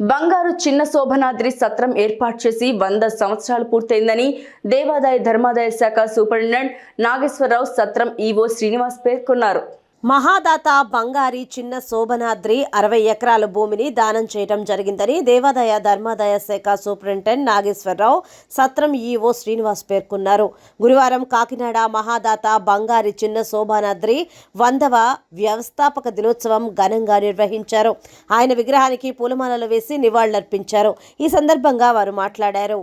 బంగారు చిన్న శోభనాద్రి సత్రం ఏర్పాటు చేసి వంద సంవత్సరాలు పూర్తయిందని దేవాదాయ ధర్మాదాయ శాఖ సూపరింటెండెంట్ నాగేశ్వరరావు సత్రం ఈవో శ్రీనివాస్ పేర్కొన్నారు. మహాదాత బంగారి చిన్న శోభనాద్రి అరవై ఎకరాల భూమిని దానం చేయడం జరిగిందని దేవాదాయ ధర్మాదాయ శాఖ సూపరింటెండెంట్ నాగేశ్వరరావు సత్రం ఈఓ శ్రీనివాస్ పేర్కొన్నారు. గురువారం కాకినాడ మహాదాత బంగారి చిన్న శోభనాద్రి వందవ వ్యవస్థాపక దినోత్సవం ఘనంగా నిర్వహించారు. ఆయన విగ్రహానికి పూలమాలలు వేసి నివాళులర్పించారు. ఈ సందర్భంగా వారు మాట్లాడారు.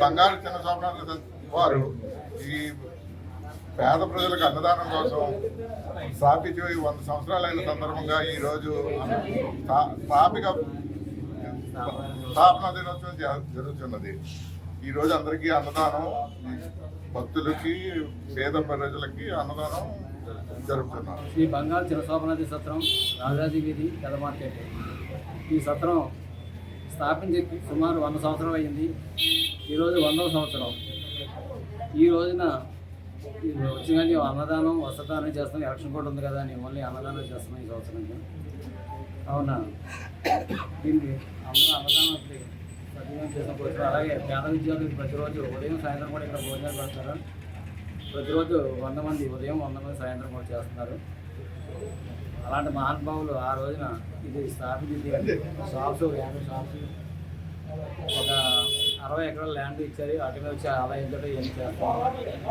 బంగారు చిన్న స్వామి వారు ఈ పేద ప్రజలకు అన్నదానం కోసం స్థాపించి వంద సంవత్సరాలైన సందర్భంగా ఈరోజు స్థాపిక స్థాపన దినోత్సవం జ- జరుగుతున్నది. ఈరోజు అందరికీ అన్నదానం భక్తులకి పేద ప్రజలకి అన్నదానం జరుపుతున్నారు. శ్రీ బంగారు చిరశోభనాథి సత్రం రాజాజీ వీధి పెద్ద మార్కెట్. ఈ సత్రం స్థాపించి సుమారు వంద సంవత్సరాలు అయింది. ఈరోజు వందవ సంవత్సరం. ఈ రోజున ఈ వచ్చిన అన్నదానం వసతానం చేస్తాం. ఎలక్షన్ కూడా ఉంది కదా అని ఓన్లీ అన్నదానం చేస్తున్నాం ఈ సంవత్సరం అవునా? దీనికి అందరూ అన్నదానానికి సద్వినియోగం చేసుకోవచ్చు అలాగే పేద విద్యార్థులకు ప్రతిరోజు ఉదయం సాయంత్రం కూడా ఇక్కడ భోజనాలు పెడతారు. ప్రతిరోజు వంద మంది ఉదయం వంద మంది సాయంత్రం కూడా చేస్తున్నారు. అలాంటి మహానుభావులు ఆ రోజున ఇది స్థాపించి షాప్స్ యాభై షాప్స్ ఒక అరవై ఎకరాల ల్యాండ్ ఇచ్చారు. వాటి మీద వచ్చి ఆదాయంతో ఏం చేస్తాం?